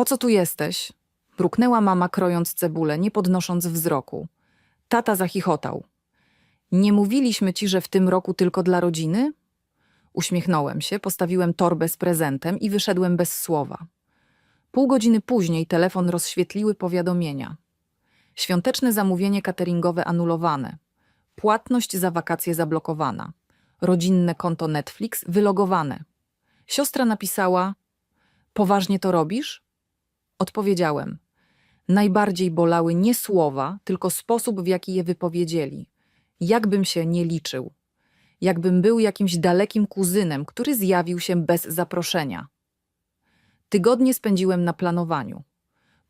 Po co tu jesteś? Mruknęła mama, krojąc cebulę, nie podnosząc wzroku. Tata zachichotał. Nie mówiliśmy ci, że w tym roku tylko dla rodziny? Uśmiechnąłem się, postawiłem torbę z prezentem i wyszedłem bez słowa. Pół godziny później telefon rozświetliły powiadomienia. Świąteczne zamówienie cateringowe anulowane. Płatność za wakacje zablokowana. Rodzinne konto Netflix wylogowane. Siostra napisała: Poważnie to robisz? Odpowiedziałem. Najbardziej bolały nie słowa, tylko sposób, w jaki je wypowiedzieli. Jakbym się nie liczył. Jakbym był jakimś dalekim kuzynem, który zjawił się bez zaproszenia. Tygodnie spędziłem na planowaniu.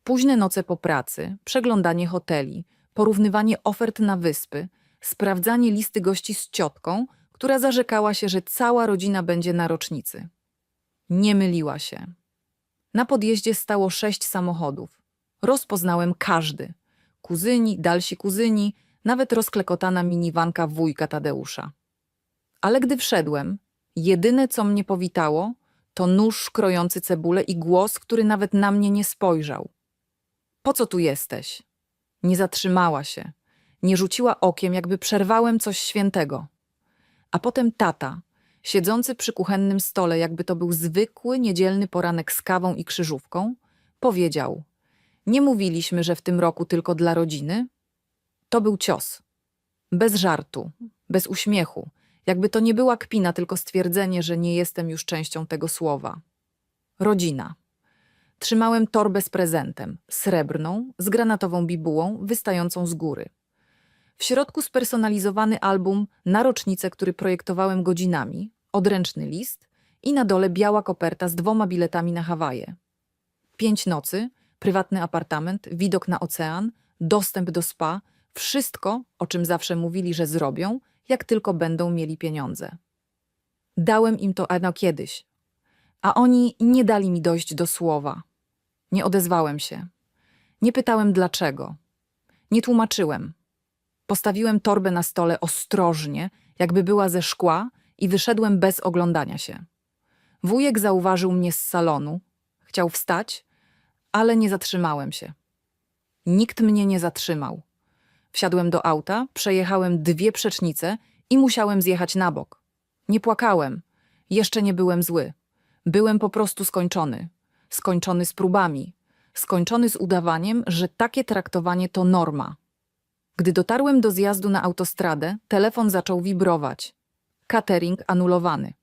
Późne noce po pracy, przeglądanie hoteli, porównywanie ofert na wyspy, sprawdzanie listy gości z ciotką, która zarzekała się, że cała rodzina będzie na rocznicy. Nie myliła się. Na podjeździe stało sześć samochodów. Rozpoznałem każdy. Kuzyni, dalsi kuzyni, nawet rozklekotana miniwanka wujka Tadeusza. Ale gdy wszedłem, jedyne co mnie powitało, to nóż krojący cebulę i głos, który nawet na mnie nie spojrzał. Po co tu jesteś? Nie zatrzymała się. Nie rzuciła okiem, jakby przerwałem coś świętego. A potem tata, siedzący przy kuchennym stole, jakby to był zwykły, niedzielny poranek z kawą i krzyżówką, powiedział: Nie mówiliśmy, że w tym roku tylko dla rodziny? To był cios. Bez żartu, bez uśmiechu, jakby to nie była kpina, tylko stwierdzenie, że nie jestem już częścią tego słowa. Rodzina. Trzymałem torbę z prezentem, srebrną, z granatową bibułą, wystającą z góry. W środku spersonalizowany album na rocznicę, który projektowałem godzinami, odręczny list i na dole biała koperta z dwoma biletami na Hawaje. Pięć nocy, prywatny apartament, widok na ocean, dostęp do spa, wszystko, o czym zawsze mówili, że zrobią, jak tylko będą mieli pieniądze. Dałem im to ano kiedyś, a oni nie dali mi dojść do słowa. Nie odezwałem się. Nie pytałem dlaczego. Nie tłumaczyłem. Postawiłem torbę na stole ostrożnie, jakby była ze szkła i wyszedłem bez oglądania się. Wujek zauważył mnie z salonu. Chciał wstać, ale nie zatrzymałem się. Nikt mnie nie zatrzymał. Wsiadłem do auta, przejechałem dwie przecznice i musiałem zjechać na bok. Nie płakałem. Jeszcze nie byłem zły. Byłem po prostu skończony. Skończony z próbami. Skończony z udawaniem, że takie traktowanie to norma. Gdy dotarłem do zjazdu na autostradę, telefon zaczął wibrować. Catering anulowany.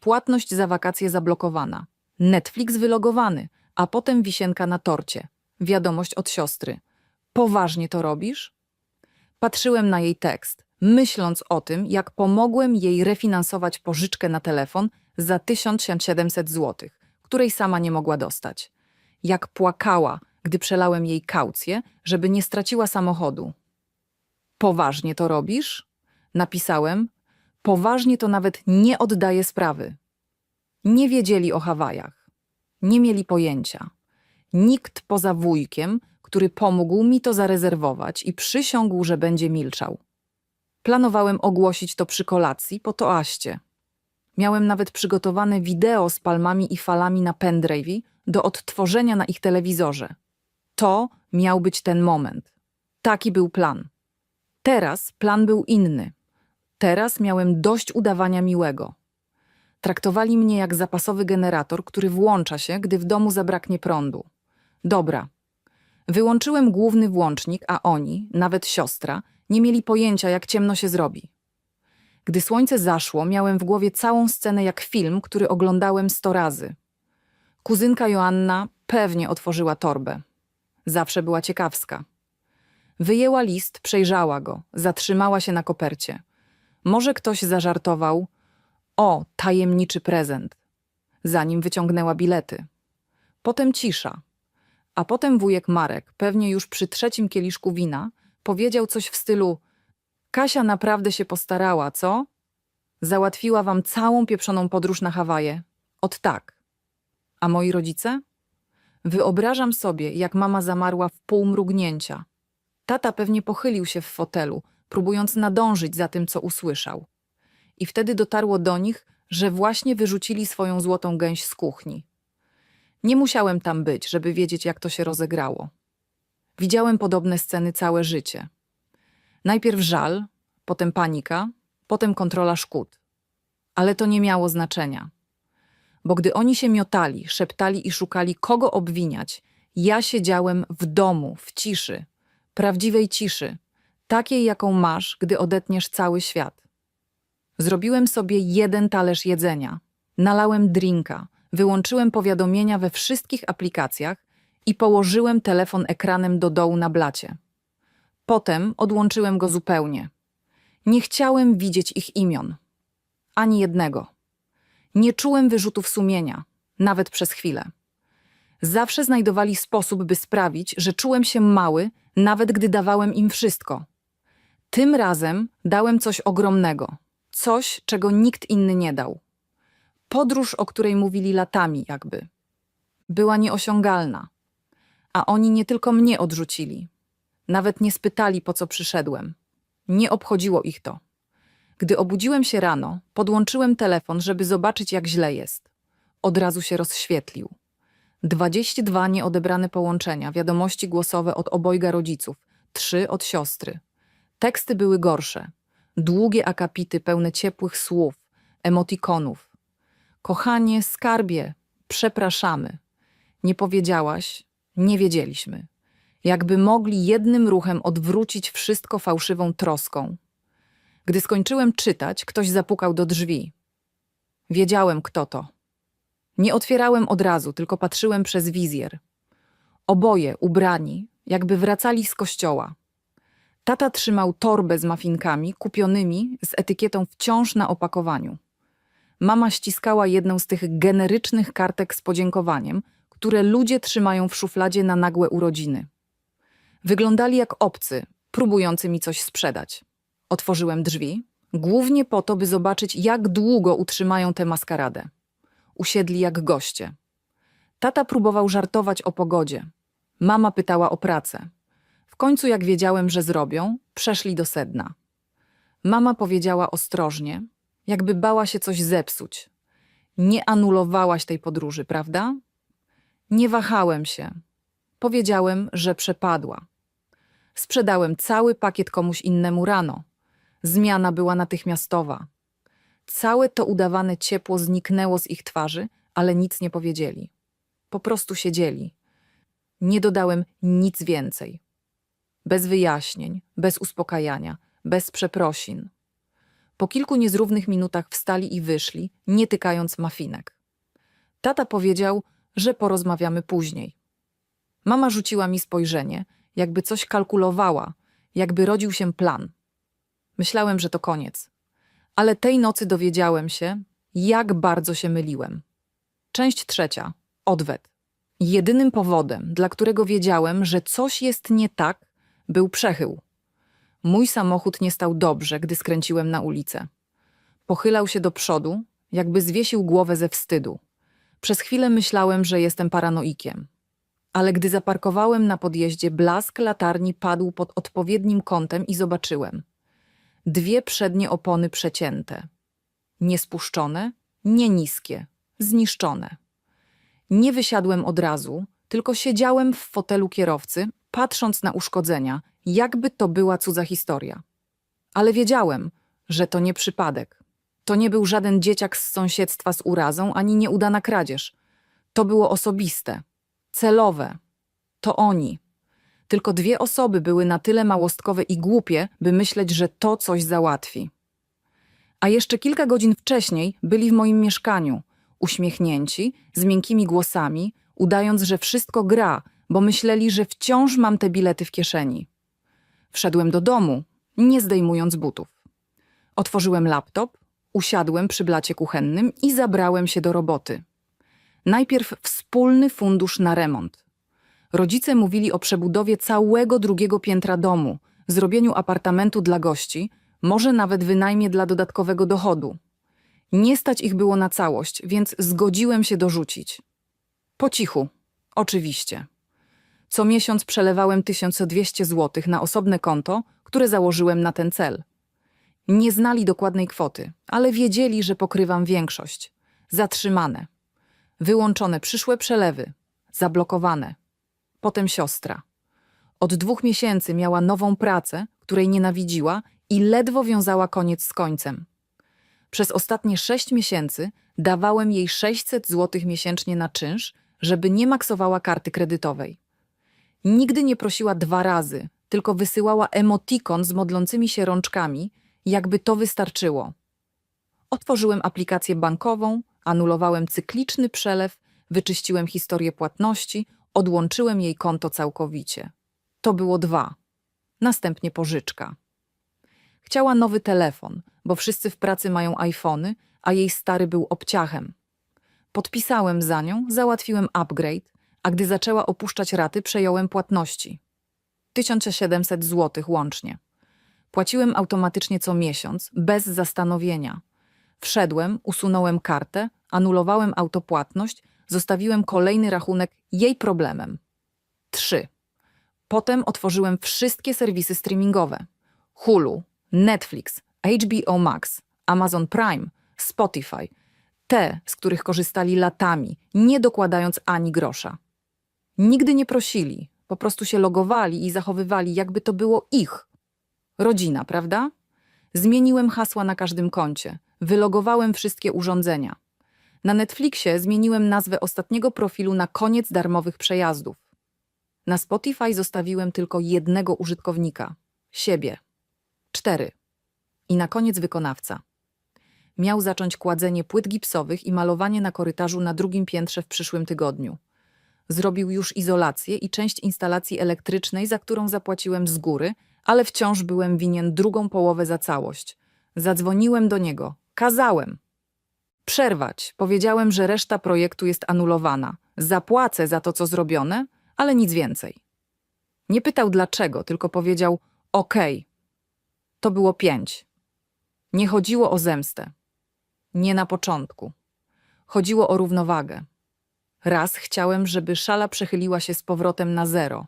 Płatność za wakacje zablokowana. Netflix wylogowany, a potem wisienka na torcie. Wiadomość od siostry. Poważnie to robisz? Patrzyłem na jej tekst, myśląc o tym, jak pomogłem jej refinansować pożyczkę na telefon za 1700 zł, której sama nie mogła dostać. Jak płakała, gdy przelałem jej kaucję, żeby nie straciła samochodu. Poważnie to robisz? Napisałem. Poważnie to nawet nie oddaję sprawy. Nie wiedzieli o Hawajach. Nie mieli pojęcia. Nikt poza wujkiem, który pomógł mi to zarezerwować i przysiągł, że będzie milczał. Planowałem ogłosić to przy kolacji po toaście. Miałem nawet przygotowane wideo z palmami i falami na pendrive'i do odtworzenia na ich telewizorze. To miał być ten moment. Taki był plan. Teraz plan był inny. Teraz miałem dość udawania miłego. Traktowali mnie jak zapasowy generator, który włącza się, gdy w domu zabraknie prądu. Dobra. Wyłączyłem główny włącznik, a oni, nawet siostra, nie mieli pojęcia, jak ciemno się zrobi. Gdy słońce zaszło, miałem w głowie całą scenę jak film, który oglądałem sto razy. Kuzynka Joanna pewnie otworzyła torbę. Zawsze była ciekawska. Wyjęła list, przejrzała go, zatrzymała się na kopercie. Może ktoś zażartował: O, tajemniczy prezent. Zanim wyciągnęła bilety. Potem cisza. A potem wujek Marek, pewnie już przy trzecim kieliszku wina, powiedział coś w stylu: Kasia naprawdę się postarała, co? Załatwiła wam całą pieprzoną podróż na Hawaje. Od tak. A moi rodzice? Wyobrażam sobie, jak mama zamarła w pół mrugnięcia. Tata pewnie pochylił się w fotelu, próbując nadążyć za tym, co usłyszał. I wtedy dotarło do nich, że właśnie wyrzucili swoją złotą gęś z kuchni. Nie musiałem tam być, żeby wiedzieć, jak to się rozegrało. Widziałem podobne sceny całe życie. Najpierw żal, potem panika, potem kontrola szkód. Ale to nie miało znaczenia. Bo gdy oni się miotali, szeptali i szukali, kogo obwiniać, ja siedziałem w domu, w ciszy, prawdziwej ciszy, takiej, jaką masz, gdy odetniesz cały świat. Zrobiłem sobie jeden talerz jedzenia, nalałem drinka, wyłączyłem powiadomienia we wszystkich aplikacjach i położyłem telefon ekranem do dołu na blacie. Potem odłączyłem go zupełnie. Nie chciałem widzieć ich imion. Ani jednego. Nie czułem wyrzutów sumienia, nawet przez chwilę. Zawsze znajdowali sposób, by sprawić, że czułem się mały, nawet gdy dawałem im wszystko. Tym razem dałem coś ogromnego, coś, czego nikt inny nie dał. Podróż, o której mówili latami, jakby. Była nieosiągalna. A oni nie tylko mnie odrzucili. Nawet nie spytali, po co przyszedłem. Nie obchodziło ich to. Gdy obudziłem się rano, podłączyłem telefon, żeby zobaczyć, jak źle jest. Od razu się rozświetlił. 22 nieodebrane połączenia, wiadomości głosowe od obojga rodziców, trzy od siostry. Teksty były gorsze. Długie akapity pełne ciepłych słów, emotikonów. Kochanie, skarbie, przepraszamy. Nie powiedziałaś, nie wiedzieliśmy. Jakby mogli jednym ruchem odwrócić wszystko fałszywą troską. Gdy skończyłem czytać, ktoś zapukał do drzwi. Wiedziałem, kto to. Nie otwierałem od razu, tylko patrzyłem przez wizjer. Oboje ubrani, jakby wracali z kościoła. Tata trzymał torbę z mafinkami kupionymi z etykietą wciąż na opakowaniu. Mama ściskała jedną z tych generycznych kartek z podziękowaniem, które ludzie trzymają w szufladzie na nagłe urodziny. Wyglądali jak obcy, próbujący mi coś sprzedać. Otworzyłem drzwi, głównie po to, by zobaczyć, jak długo utrzymają tę maskaradę. Usiedli jak goście. Tata próbował żartować o pogodzie. Mama pytała o pracę. W końcu, jak wiedziałem, że zrobią, przeszli do sedna. Mama powiedziała ostrożnie, jakby bała się coś zepsuć. Nie anulowałaś tej podróży, prawda? Nie wahałem się. Powiedziałem, że przepadła. Sprzedałem cały pakiet komuś innemu rano. Zmiana była natychmiastowa. Całe to udawane ciepło zniknęło z ich twarzy, ale nic nie powiedzieli. Po prostu siedzieli. Nie dodałem nic więcej. Bez wyjaśnień, bez uspokajania, bez przeprosin. Po kilku niezrównych minutach wstali i wyszli, nie tykając mafinek. Tata powiedział, że porozmawiamy później. Mama rzuciła mi spojrzenie, jakby coś kalkulowała, jakby rodził się plan. Myślałem, że to koniec. Ale tej nocy dowiedziałem się, jak bardzo się myliłem. Część trzecia. Odwet. Jedynym powodem, dla którego wiedziałem, że coś jest nie tak, był przechył. Mój samochód nie stał dobrze, gdy skręciłem na ulicę. Pochylał się do przodu, jakby zwiesił głowę ze wstydu. Przez chwilę myślałem, że jestem paranoikiem. Ale gdy zaparkowałem na podjeździe, blask latarni padł pod odpowiednim kątem i zobaczyłem. Dwie przednie opony przecięte. Nie spuszczone, nie niskie, zniszczone. Nie wysiadłem od razu, tylko siedziałem w fotelu kierowcy, patrząc na uszkodzenia, jakby to była cudza historia. Ale wiedziałem, że to nie przypadek. To nie był żaden dzieciak z sąsiedztwa z urazą, ani nieudana kradzież. To było osobiste, celowe. To oni. Tylko dwie osoby były na tyle małostkowe i głupie, by myśleć, że to coś załatwi. A jeszcze kilka godzin wcześniej byli w moim mieszkaniu, uśmiechnięci, z miękkimi głosami, udając, że wszystko gra, bo myśleli, że wciąż mam te bilety w kieszeni. Wszedłem do domu, nie zdejmując butów. Otworzyłem laptop, usiadłem przy blacie kuchennym i zabrałem się do roboty. Najpierw wspólny fundusz na remont. Rodzice mówili o przebudowie całego drugiego piętra domu, zrobieniu apartamentu dla gości, może nawet wynajmie dla dodatkowego dochodu. Nie stać ich było na całość, więc zgodziłem się dorzucić. Po cichu, oczywiście. Co miesiąc przelewałem 1200 zł na osobne konto, które założyłem na ten cel. Nie znali dokładnej kwoty, ale wiedzieli, że pokrywam większość. Zatrzymane. Wyłączone przyszłe przelewy, zablokowane. Potem siostra. Od dwóch miesięcy miała nową pracę, której nienawidziła i ledwo wiązała koniec z końcem. Przez ostatnie sześć miesięcy dawałem jej 600 zł miesięcznie na czynsz, żeby nie maksowała karty kredytowej. Nigdy nie prosiła dwa razy, tylko wysyłała emotikon z modlącymi się rączkami, jakby to wystarczyło. Otworzyłem aplikację bankową, anulowałem cykliczny przelew, wyczyściłem historię płatności, odłączyłem jej konto całkowicie. To było dwa. Następnie pożyczka. Chciała nowy telefon, bo wszyscy w pracy mają iPhony, a jej stary był obciachem. Podpisałem za nią, załatwiłem upgrade, a gdy zaczęła opuszczać raty, przejąłem płatności. 1700 zł łącznie. Płaciłem automatycznie co miesiąc, bez zastanowienia. Wszedłem, usunąłem kartę, anulowałem autopłatność, zostawiłem kolejny rachunek jej problemem. 3. Potem otworzyłem wszystkie serwisy streamingowe. Hulu, Netflix, HBO Max, Amazon Prime, Spotify. Te, z których korzystali latami, nie dokładając ani grosza. Nigdy nie prosili, po prostu się logowali i zachowywali, jakby to było ich. Rodzina, prawda? Zmieniłem hasła na każdym koncie, wylogowałem wszystkie urządzenia. Na Netflixie zmieniłem nazwę ostatniego profilu na koniec darmowych przejazdów. Na Spotify zostawiłem tylko jednego użytkownika siebie. Cztery. I na koniec wykonawca. Miał zacząć kładzenie płyt gipsowych i malowanie na korytarzu na drugim piętrze w przyszłym tygodniu. Zrobił już izolację i część instalacji elektrycznej, za którą zapłaciłem z góry, ale wciąż byłem winien drugą połowę za całość. Zadzwoniłem do niego. Kazałem. Przerwać. Powiedziałem, że reszta projektu jest anulowana. Zapłacę za to, co zrobione, ale nic więcej. Nie pytał dlaczego, tylko powiedział: Okej. To było pięć. Nie chodziło o zemstę. Nie na początku. Chodziło o równowagę. Raz chciałem, żeby szala przechyliła się z powrotem na zero.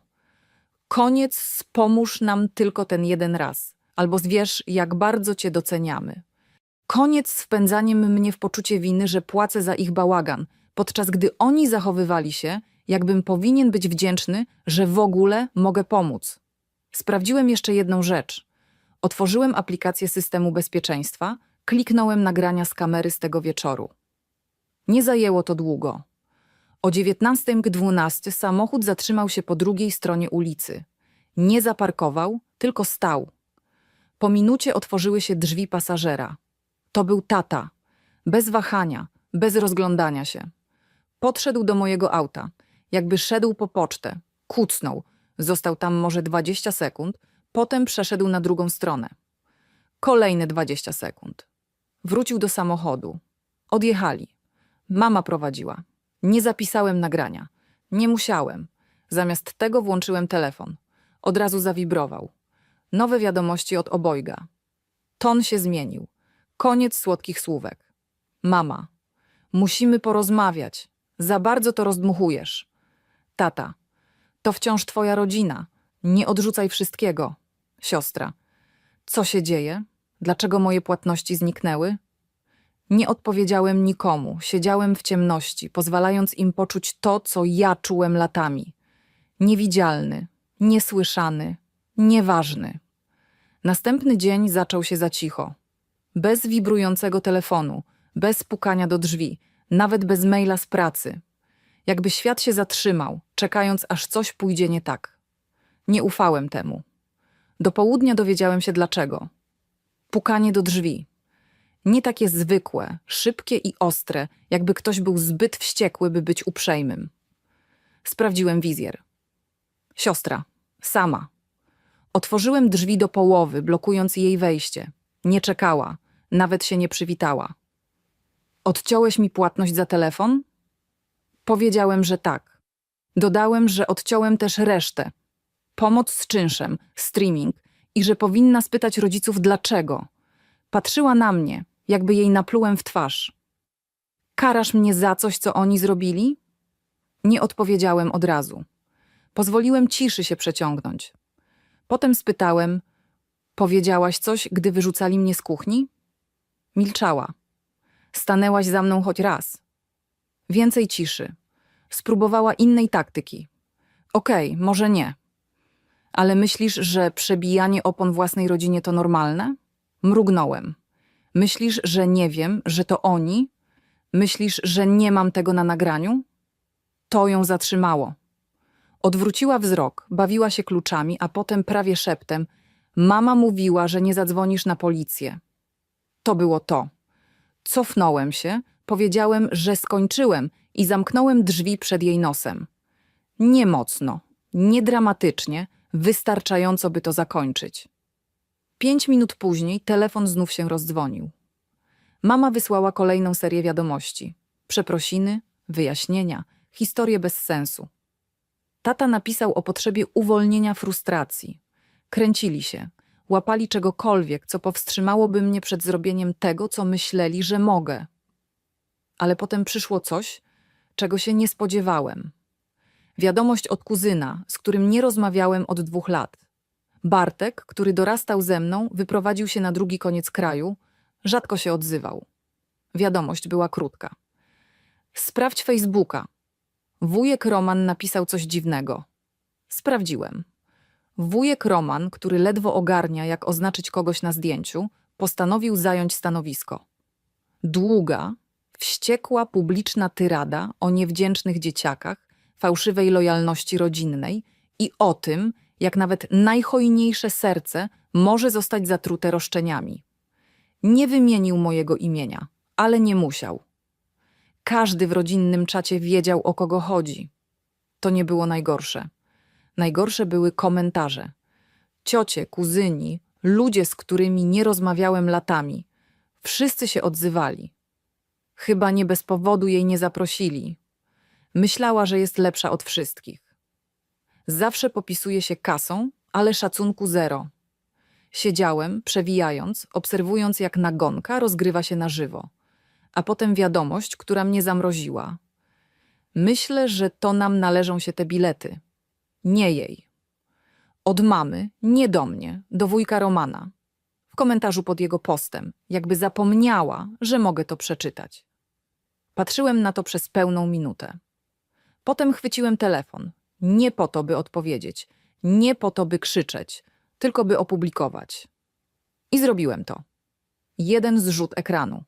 Koniec, pomóż nam tylko ten jeden raz, albo zwierz, jak bardzo cię doceniamy. Koniec z wpędzaniem mnie w poczucie winy, że płacę za ich bałagan, podczas gdy oni zachowywali się, jakbym powinien być wdzięczny, że w ogóle mogę pomóc. Sprawdziłem jeszcze jedną rzecz. Otworzyłem aplikację systemu bezpieczeństwa, kliknąłem nagrania z kamery z tego wieczoru. Nie zajęło to długo. O 19.12 samochód zatrzymał się po drugiej stronie ulicy. Nie zaparkował, tylko stał. Po minucie otworzyły się drzwi pasażera. To był tata. Bez wahania, bez rozglądania się. Podszedł do mojego auta, jakby szedł po pocztę. Kucnął. Został tam może 20 sekund, potem przeszedł na drugą stronę. Kolejne 20 sekund. Wrócił do samochodu. Odjechali. Mama prowadziła. Nie zapisałem nagrania. Nie musiałem. Zamiast tego włączyłem telefon. Od razu zawibrował. Nowe wiadomości od obojga. Ton się zmienił. Koniec słodkich słówek. Mama. Musimy porozmawiać. Za bardzo to rozdmuchujesz. Tata. To wciąż twoja rodzina. Nie odrzucaj wszystkiego. Siostra. Co się dzieje? Dlaczego moje płatności zniknęły? Nie odpowiedziałem nikomu, siedziałem w ciemności, pozwalając im poczuć to, co ja czułem latami. Niewidzialny, niesłyszany, nieważny. Następny dzień zaczął się za cicho. Bez wibrującego telefonu, bez pukania do drzwi, nawet bez maila z pracy. Jakby świat się zatrzymał, czekając aż coś pójdzie nie tak. Nie ufałem temu. Do południa dowiedziałem się dlaczego. Pukanie do drzwi. Nie takie zwykłe, szybkie i ostre, jakby ktoś był zbyt wściekły, by być uprzejmym. Sprawdziłem wizjer. Siostra, sama. Otworzyłem drzwi do połowy, blokując jej wejście. Nie czekała, nawet się nie przywitała. Odciąłeś mi płatność za telefon? Powiedziałem, że tak. Dodałem, że odciąłem też resztę. Pomoc z czynszem, streaming i że powinna spytać rodziców dlaczego. Patrzyła na mnie, jakby jej naplułem w twarz. Karasz mnie za coś, co oni zrobili? Nie odpowiedziałem od razu. Pozwoliłem ciszy się przeciągnąć. Potem spytałem: Powiedziałaś coś, gdy wyrzucali mnie z kuchni? Milczała. Stanęłaś za mną choć raz. Więcej ciszy. Spróbowała innej taktyki. Okej, może nie. Ale myślisz, że przebijanie opon własnej rodzinie to normalne? Mrugnąłem. Myślisz, że nie wiem, że to oni? Myślisz, że nie mam tego na nagraniu? To ją zatrzymało. Odwróciła wzrok, bawiła się kluczami, a potem prawie szeptem: Mama mówiła, że nie zadzwonisz na policję. To było to. Cofnąłem się, powiedziałem, że skończyłem i zamknąłem drzwi przed jej nosem. Nie mocno, nie dramatycznie, wystarczająco, by to zakończyć. Pięć minut później telefon znów się rozdzwonił. Mama wysłała kolejną serię wiadomości. Przeprosiny, wyjaśnienia, historie bez sensu. Tata napisał o potrzebie uwolnienia frustracji. Kręcili się, łapali czegokolwiek, co powstrzymałoby mnie przed zrobieniem tego, co myśleli, że mogę. Ale potem przyszło coś, czego się nie spodziewałem. Wiadomość od kuzyna, z którym nie rozmawiałem od dwóch lat. Bartek, który dorastał ze mną, wyprowadził się na drugi koniec kraju, rzadko się odzywał. Wiadomość była krótka. Sprawdź Facebooka. Wujek Roman napisał coś dziwnego. Sprawdziłem. Wujek Roman, który ledwo ogarnia, jak oznaczyć kogoś na zdjęciu, postanowił zająć stanowisko. Długa, wściekła publiczna tyrada o niewdzięcznych dzieciakach, fałszywej lojalności rodzinnej i o tym, jak nawet najhojniejsze serce może zostać zatrute roszczeniami. Nie wymienił mojego imienia, ale nie musiał. Każdy w rodzinnym czacie wiedział, o kogo chodzi. To nie było najgorsze. Najgorsze były komentarze. Ciocie, kuzyni, ludzie, z którymi nie rozmawiałem latami. Wszyscy się odzywali. Chyba nie bez powodu jej nie zaprosili. Myślała, że jest lepsza od wszystkich. Zawsze popisuje się kasą, ale szacunku zero. Siedziałem, przewijając, obserwując jak nagonka rozgrywa się na żywo. A potem wiadomość, która mnie zamroziła. Myślę, że to nam należą się te bilety. Nie jej. Od mamy, nie do mnie, do wujka Romana. W komentarzu pod jego postem, jakby zapomniała, że mogę to przeczytać. Patrzyłem na to przez pełną minutę. Potem chwyciłem telefon. Nie po to, by odpowiedzieć, nie po to, by krzyczeć, tylko by opublikować. I zrobiłem to. Jeden zrzut ekranu.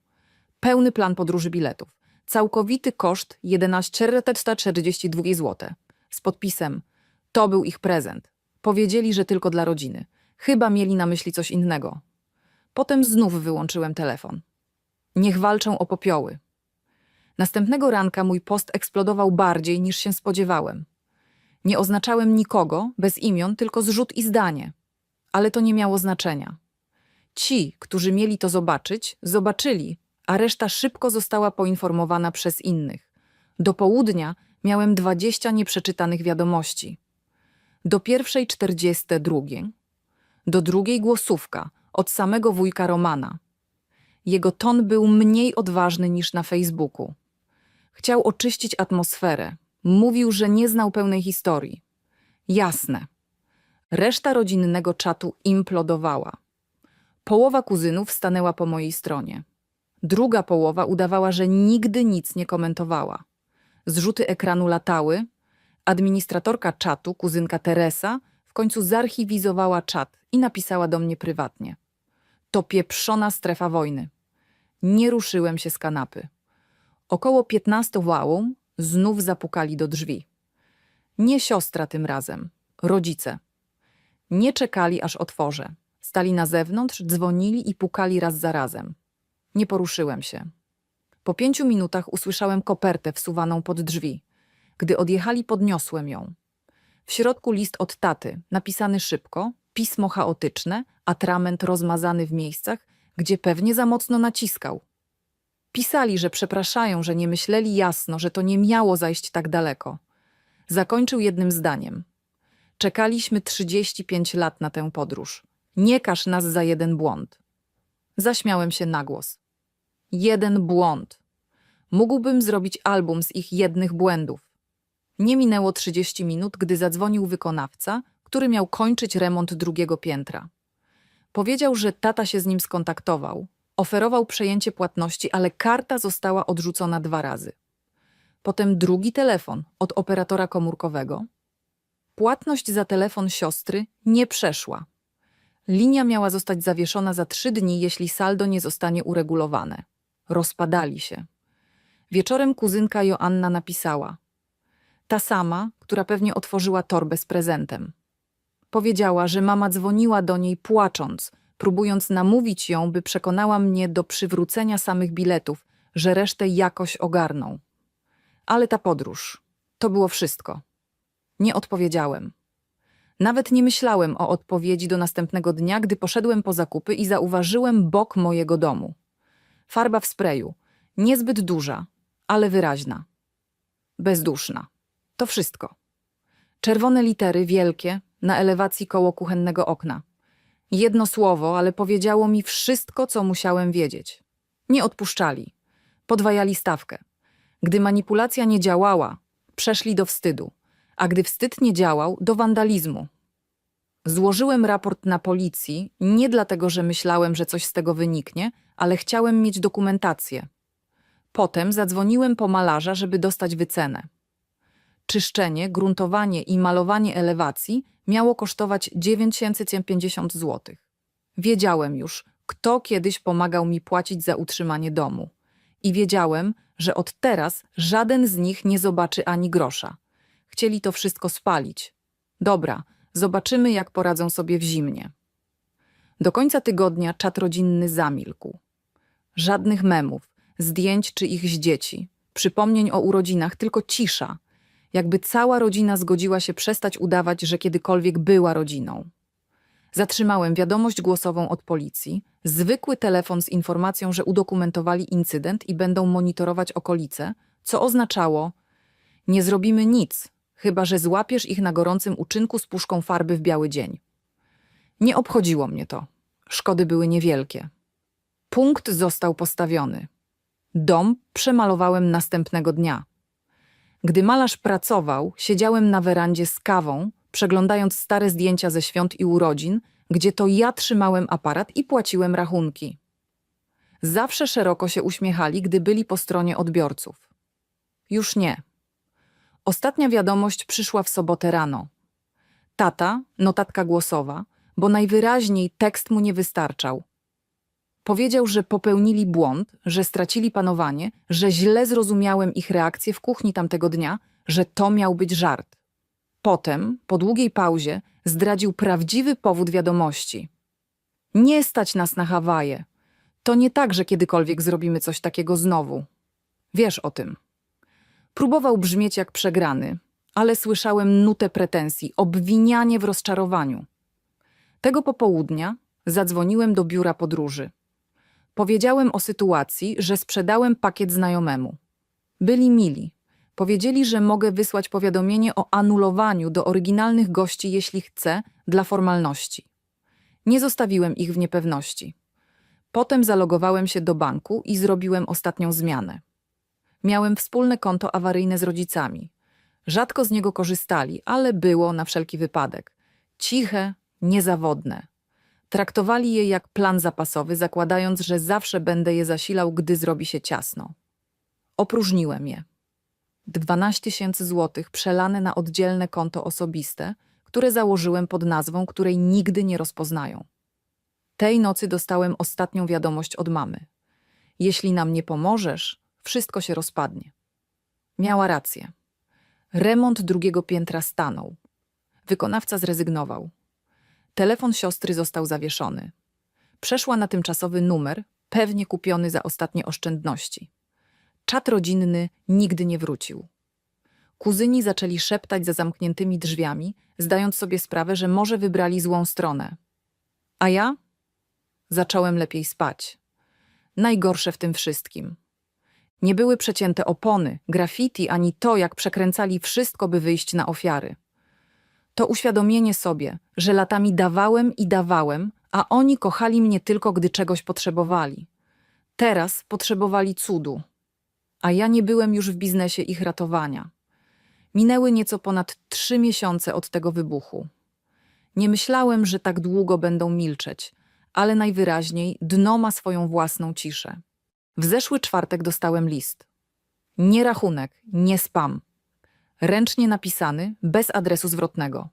Pełny plan podróży biletów. Całkowity koszt 11,42 zł. Z podpisem to był ich prezent. Powiedzieli, że tylko dla rodziny. Chyba mieli na myśli coś innego. Potem znów wyłączyłem telefon. Niech walczą o popioły. Następnego ranka mój post eksplodował bardziej niż się spodziewałem. Nie oznaczałem nikogo, bez imion, tylko zrzut i zdanie. Ale to nie miało znaczenia. Ci, którzy mieli to zobaczyć, zobaczyli, a reszta szybko została poinformowana przez innych. Do południa miałem dwadzieścia nieprzeczytanych wiadomości. Do pierwszej czterdzieste drugie, do drugiej głosówka od samego wujka Romana. Jego ton był mniej odważny niż na Facebooku. Chciał oczyścić atmosferę. Mówił, że nie znał pełnej historii. Jasne. Reszta rodzinnego czatu implodowała. Połowa kuzynów stanęła po mojej stronie. Druga połowa udawała, że nigdy nic nie komentowała. Zrzuty ekranu latały. Administratorka czatu, kuzynka Teresa, w końcu zarchiwizowała czat i napisała do mnie prywatnie. To pieprzona strefa wojny. Nie ruszyłem się z kanapy. Około 15 wałą znów zapukali do drzwi. Nie siostra tym razem, rodzice. Nie czekali, aż otworzę. Stali na zewnątrz, dzwonili i pukali raz za razem. Nie poruszyłem się. Po pięciu minutach usłyszałem kopertę wsuwaną pod drzwi. Gdy odjechali, podniosłem ją. W środku list od taty, napisany szybko, pismo chaotyczne, atrament rozmazany w miejscach, gdzie pewnie za mocno naciskał. Pisali, że przepraszają, że nie myśleli jasno, że to nie miało zajść tak daleko. Zakończył jednym zdaniem. Czekaliśmy 35 lat na tę podróż. Nie każ nas za jeden błąd. Zaśmiałem się na głos. Jeden błąd. Mógłbym zrobić album z ich jednych błędów. Nie minęło 30 minut, gdy zadzwonił wykonawca, który miał kończyć remont drugiego piętra. Powiedział, że tata się z nim skontaktował. Oferował przejęcie płatności, ale karta została odrzucona dwa razy. potem drugi telefon od operatora komórkowego. Płatność za telefon siostry nie przeszła. Linia miała zostać zawieszona za trzy dni, jeśli saldo nie zostanie uregulowane. Rozpadali się. Wieczorem kuzynka Joanna napisała. Ta sama, która pewnie otworzyła torbę z prezentem. Powiedziała, że mama dzwoniła do niej płacząc, próbując namówić ją, by przekonała mnie do przywrócenia samych biletów, że resztę jakoś ogarną. Ale ta podróż to było wszystko. Nie odpowiedziałem. Nawet nie myślałem o odpowiedzi do następnego dnia, gdy poszedłem po zakupy i zauważyłem bok mojego domu. Farba w sprayu, niezbyt duża, ale wyraźna. Bezduszna. To wszystko. Czerwone litery, wielkie, na elewacji koło kuchennego okna. Jedno słowo, ale powiedziało mi wszystko, co musiałem wiedzieć. Nie odpuszczali. Podwajali stawkę. Gdy manipulacja nie działała, przeszli do wstydu, a gdy wstyd nie działał, do wandalizmu. Złożyłem raport na policji nie dlatego, że myślałem, że coś z tego wyniknie, ale chciałem mieć dokumentację. Potem zadzwoniłem po malarza, żeby dostać wycenę. Czyszczenie, gruntowanie i malowanie elewacji miało kosztować 950 zł. Wiedziałem już, kto kiedyś pomagał mi płacić za utrzymanie domu. I wiedziałem, że od teraz żaden z nich nie zobaczy ani grosza. Chcieli to wszystko spalić. Dobra, zobaczymy, jak poradzą sobie w zimnie. Do końca tygodnia czat rodzinny zamilkł. Żadnych memów, zdjęć czy ich z dzieci, przypomnień o urodzinach, tylko cisza. Jakby cała rodzina zgodziła się przestać udawać, że kiedykolwiek była rodziną. Zatrzymałem wiadomość głosową od policji, zwykły telefon z informacją, że udokumentowali incydent i będą monitorować okolice, co oznaczało: Nie zrobimy nic, chyba że złapiesz ich na gorącym uczynku z puszką farby w biały dzień. Nie obchodziło mnie to. Szkody były niewielkie. Punkt został postawiony. Dom przemalowałem następnego dnia. Gdy malarz pracował, siedziałem na werandzie z kawą, przeglądając stare zdjęcia ze świąt i urodzin, gdzie to ja trzymałem aparat i płaciłem rachunki. Zawsze szeroko się uśmiechali, gdy byli po stronie odbiorców. Już nie. Ostatnia wiadomość przyszła w sobotę rano. Tata, notatka głosowa, bo najwyraźniej tekst mu nie wystarczał. Powiedział, że popełnili błąd, że stracili panowanie, że źle zrozumiałem ich reakcję w kuchni tamtego dnia, że to miał być żart. Potem, po długiej pauzie, zdradził prawdziwy powód wiadomości. Nie stać nas na Hawaje. To nie tak, że kiedykolwiek zrobimy coś takiego znowu. Wiesz o tym. Próbował brzmieć jak przegrany, ale słyszałem nutę pretensji, obwinianie w rozczarowaniu. Tego popołudnia zadzwoniłem do biura podróży. Powiedziałem o sytuacji, że sprzedałem pakiet znajomemu. Byli mili. Powiedzieli, że mogę wysłać powiadomienie o anulowaniu do oryginalnych gości, jeśli chcę, dla formalności. Nie zostawiłem ich w niepewności. Potem zalogowałem się do banku i zrobiłem ostatnią zmianę. Miałem wspólne konto awaryjne z rodzicami. Rzadko z niego korzystali, ale było na wszelki wypadek. Ciche, niezawodne. Traktowali je jak plan zapasowy, zakładając, że zawsze będę je zasilał, gdy zrobi się ciasno. Opróżniłem je. 12 tysięcy złotych przelane na oddzielne konto osobiste, które założyłem pod nazwą, której nigdy nie rozpoznają. Tej nocy dostałem ostatnią wiadomość od mamy. Jeśli nam nie pomożesz, wszystko się rozpadnie. Miała rację. Remont drugiego piętra stanął. Wykonawca zrezygnował. Telefon siostry został zawieszony. Przeszła na tymczasowy numer, pewnie kupiony za ostatnie oszczędności. Czat rodzinny nigdy nie wrócił. Kuzyni zaczęli szeptać za zamkniętymi drzwiami, zdając sobie sprawę, że może wybrali złą stronę. A ja? Zacząłem lepiej spać. Najgorsze w tym wszystkim. Nie były przecięte opony, graffiti, ani to, jak przekręcali wszystko, by wyjść na ofiary. To uświadomienie sobie, że latami dawałem i dawałem, a oni kochali mnie tylko, gdy czegoś potrzebowali. Teraz potrzebowali cudu, a ja nie byłem już w biznesie ich ratowania. Minęły nieco ponad trzy miesiące od tego wybuchu. Nie myślałem, że tak długo będą milczeć, ale najwyraźniej dno ma swoją własną ciszę. W zeszły czwartek dostałem list. Nie rachunek, nie spam. Ręcznie napisany, bez adresu zwrotnego.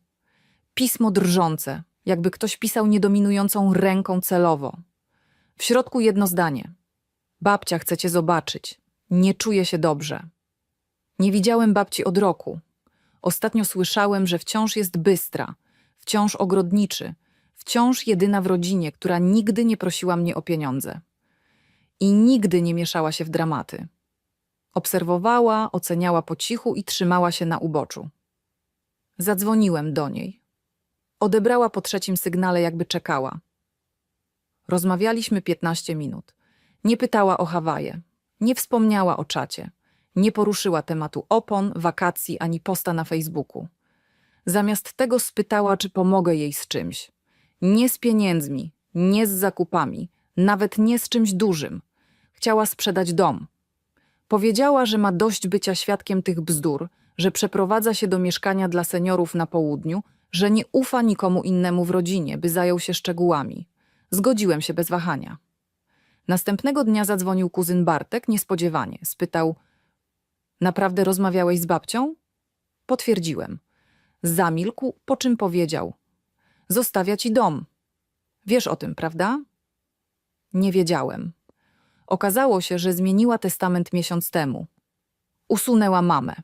Pismo drżące, jakby ktoś pisał niedominującą ręką celowo. W środku jedno zdanie. Babcia chce cię zobaczyć. Nie czuję się dobrze. Nie widziałem babci od roku. Ostatnio słyszałem, że wciąż jest bystra, wciąż ogrodniczy, wciąż jedyna w rodzinie, która nigdy nie prosiła mnie o pieniądze. I nigdy nie mieszała się w dramaty. Obserwowała, oceniała po cichu i trzymała się na uboczu. Zadzwoniłem do niej. Odebrała po trzecim sygnale, jakby czekała. Rozmawialiśmy 15 minut. Nie pytała o Hawaje, nie wspomniała o czacie, nie poruszyła tematu opon, wakacji ani posta na Facebooku. Zamiast tego spytała, czy pomogę jej z czymś. Nie z pieniędzmi, nie z zakupami, nawet nie z czymś dużym. Chciała sprzedać dom. Powiedziała, że ma dość bycia świadkiem tych bzdur, że przeprowadza się do mieszkania dla seniorów na południu, że nie ufa nikomu innemu w rodzinie, by zajął się szczegółami. Zgodziłem się bez wahania. Następnego dnia zadzwonił kuzyn Bartek niespodziewanie. Spytał: Naprawdę rozmawiałeś z babcią? Potwierdziłem. Zamilkł, po czym powiedział: Zostawia ci dom. Wiesz o tym, prawda? Nie wiedziałem. Okazało się, że zmieniła testament miesiąc temu. Usunęła mamę,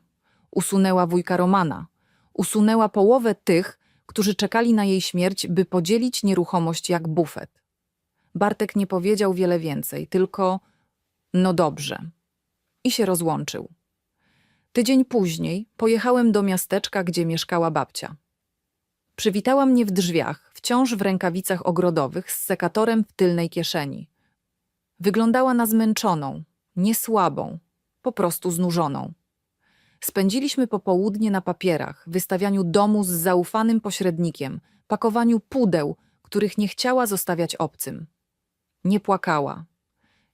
usunęła wujka Romana, usunęła połowę tych, którzy czekali na jej śmierć, by podzielić nieruchomość jak bufet. Bartek nie powiedział wiele więcej, tylko no dobrze. I się rozłączył. Tydzień później pojechałem do miasteczka, gdzie mieszkała babcia. Przywitała mnie w drzwiach, wciąż w rękawicach ogrodowych, z sekatorem w tylnej kieszeni. Wyglądała na zmęczoną, nie słabą, po prostu znużoną. Spędziliśmy popołudnie na papierach, wystawianiu domu z zaufanym pośrednikiem, pakowaniu pudeł, których nie chciała zostawiać obcym. Nie płakała.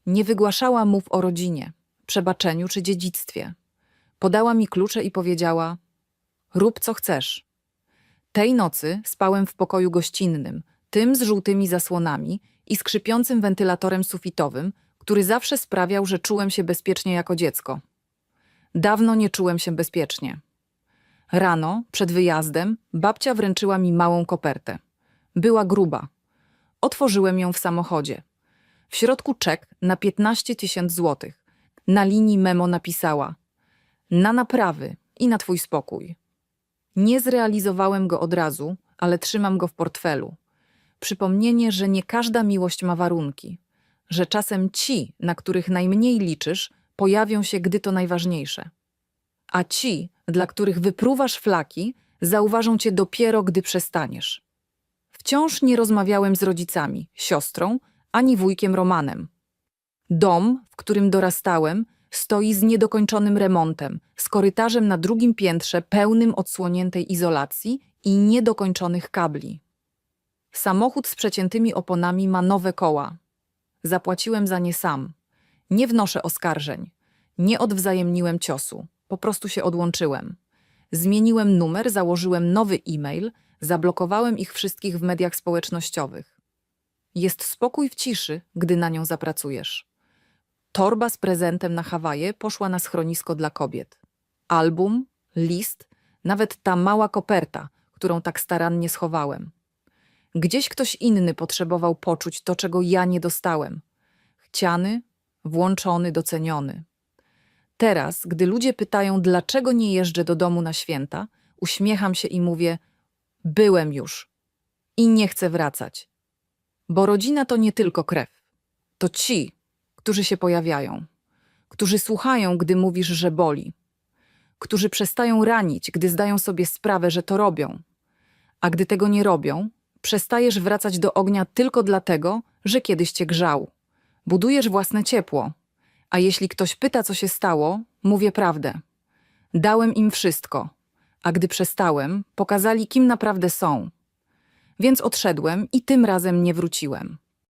Nie wygłaszała mów o rodzinie, przebaczeniu czy dziedzictwie. Podała mi klucze i powiedziała: Rób co chcesz. Tej nocy spałem w pokoju gościnnym, tym z żółtymi zasłonami i skrzypiącym wentylatorem sufitowym, który zawsze sprawiał, że czułem się bezpiecznie jako dziecko. Dawno nie czułem się bezpiecznie. Rano, przed wyjazdem, babcia wręczyła mi małą kopertę. Była gruba. Otworzyłem ją w samochodzie. W środku czek na 15 tysięcy złotych. Na linii memo napisała: Na naprawy i na twój spokój. Nie zrealizowałem go od razu, ale trzymam go w portfelu. Przypomnienie, że nie każda miłość ma warunki, że czasem ci, na których najmniej liczysz, pojawią się, gdy to najważniejsze. A ci, dla których wypruwasz flaki, zauważą cię dopiero, gdy przestaniesz. Wciąż nie rozmawiałem z rodzicami, siostrą, ani wujkiem Romanem. Dom, w którym dorastałem, stoi z niedokończonym remontem, z korytarzem na drugim piętrze pełnym odsłoniętej izolacji i niedokończonych kabli. Samochód z przeciętymi oponami ma nowe koła. Zapłaciłem za nie sam. Nie wnoszę oskarżeń. Nie odwzajemniłem ciosu. Po prostu się odłączyłem. Zmieniłem numer, założyłem nowy e-mail, zablokowałem ich wszystkich w mediach społecznościowych. Jest spokój w ciszy, gdy na nią zapracujesz. Torba z prezentem na Hawaje poszła na schronisko dla kobiet. Album, list, nawet ta mała koperta, którą tak starannie schowałem. Gdzieś ktoś inny potrzebował poczuć to, czego ja nie dostałem. Chciany, włączony, doceniony. Teraz, gdy ludzie pytają, dlaczego nie jeżdżę do domu na święta, uśmiecham się i mówię: Byłem już i nie chcę wracać. Bo rodzina to nie tylko krew. To ci, którzy się pojawiają, którzy słuchają, gdy mówisz, że boli, którzy przestają ranić, gdy zdają sobie sprawę, że to robią. A gdy tego nie robią, przestajesz wracać do ognia tylko dlatego, że kiedyś cię grzał. Budujesz własne ciepło. A jeśli ktoś pyta, co się stało, mówię prawdę. Dałem im wszystko, a gdy przestałem, pokazali, kim naprawdę są. Więc odszedłem i tym razem nie wróciłem.